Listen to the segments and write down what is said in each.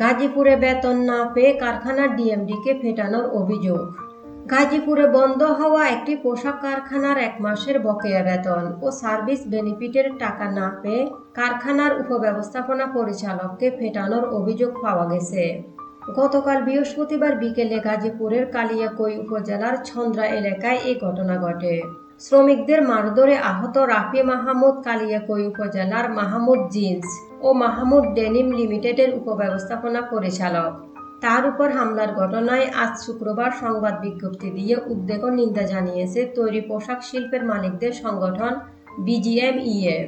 গাজীপুরে বেতন না পেয়ে কারখানার ডিএমডিকে ফেটানোর অভিযোগ। গাজীপুরে বন্ধ হওয়া একটি পোশাক কারখানার এক মাসের বকেয়া বেতন ও সার্ভিস বেনিফিটের টাকা না পেয়ে কারখানার উপব্যবস্থাপনা পরিচালককে ফেটানোর অভিযোগ পাওয়া গেছে। গতকাল বৃহস্পতিবার বিকেলে গাজীপুরের কালিয়াকৈর উপজেলার ছন্দ্রা এলাকায় এই ঘটনা ঘটে। শ্রমিকদের মারধরে আহত রাফি মাহমুদ কালিয়াকৈর উপজেলার মাহমুদ জিন্স ও মাহমুদ ডেনিম লিমিটেডের উপব্যবস্থাপনা পরিচালক। তার উপর হামলার ঘটনায় আজ শুক্রবার সংবাদ বিজ্ঞপ্তি দিয়ে উদ্বেগ নিন্দা জানিয়েছে তৈরি পোশাক শিল্পের মালিকদের সংগঠন বিজিএমইএ।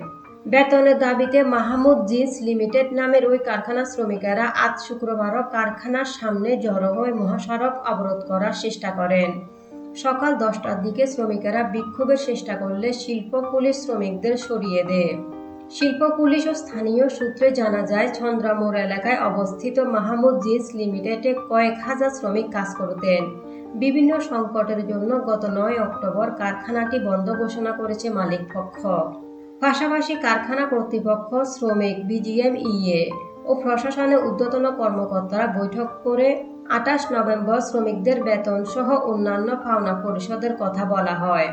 বেতনের দাবিতে মাহমুদ জিন্স লিমিটেড নামের ওই কারখানা শ্রমিকেরা আজ শুক্রবারও কারখানার সামনে জড়ো হয়ে মহাসড়ক অবরোধ করার চেষ্টা করেন। সকাল দশটার দিকে শ্রমিকেরা বিক্ষোভের চেষ্টা করলে শিল্প পুলিশ শ্রমিকদের সরিয়ে দেয়। শিল্প পুলিশ ও স্থানীয় সূত্রে জানা যায়, চন্দ্রামোড় এলাকায় অবস্থিত মাহমুদ জিন্স লিমিটেডে কয়েক হাজার শ্রমিক কাজ করতেন। বিভিন্ন সংকটের জন্য গত নয় অক্টোবর কারখানাটি বন্ধ ঘোষণা করেছে মালিক পক্ষ পাশাপাশি কারখানা কর্তৃপক্ষ শ্রমিক বিজিএমইএ ও প্রশাসনের ঊর্ধ্বতন কর্মকর্তারা বৈঠক করে আঠাশ নভেম্বর শ্রমিকদের বেতন সহ অন্যান্য পাওনা পরিশোধের কথা বলা হয়।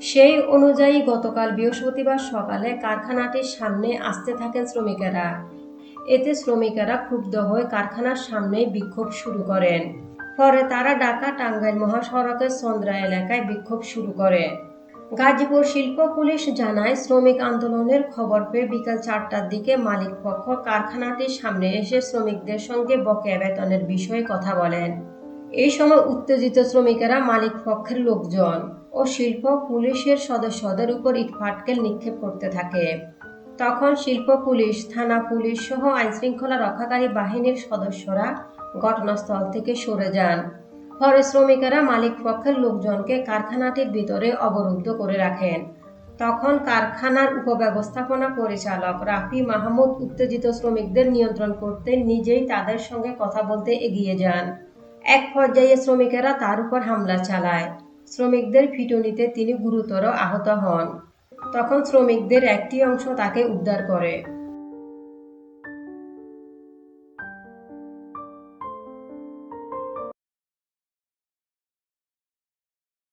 সেই অনুযায়ী গতকাল বৃহস্পতিবার সকালে কারখানাটির সামনে আসতে থাকেন শ্রমিকেরা। এতে শ্রমিকেরা ক্ষুব্ধ হয়ে কারখানার সামনে বিক্ষোভ শুরু করেন। পরে তারা ঢাকা টাঙ্গাইল মহাসড়কের চন্দ্রা এলাকায় বিক্ষোভ শুরু করে। গাজীপুর শিল্প পুলিশ জানায়, শ্রমিক আন্দোলনের খবর পেয়ে বিকাল চারটার দিকে মালিক পক্ষ কারখানাটির সামনে এসে শ্রমিকদের সঙ্গে বকেয়া বেতনের বিষয়ে কথা বলেন। এই সময় উত্তেজিত শ্রমিকেরা মালিক পক্ষের লোকজন ও শিল্প পুলিশের সদস্যদের উপর ইটপাটকেল নিক্ষেপ করতে থাকে। তখন শিল্প পুলিশ, থানা পুলিশ সহ আইনশৃঙ্খলা রক্ষাকারী বাহিনীর সদস্যরা ঘটনাস্থল থেকে সরে যান। পরে শ্রমিকেরা মালিক পক্ষের লোকজনকে কারখানাটির ভিতরে অবরুদ্ধ করে রাখেন। তখন কারখানার উপব্যবস্থাপনা পরিচালক রাফি মাহমুদ উত্তেজিত শ্রমিকদের নিয়ন্ত্রণ করতে নিজেই তাদের সঙ্গে কথা বলতে এগিয়ে যান। এক পর্যায়ে শ্রমিকেরা তার উপর হামলা চালায়। শ্রমিকদের পিটুনিতে তিনি গুরুতর আহত হন। তখন শ্রমিকদের একটি অংশ তাকে উদ্ধার করে।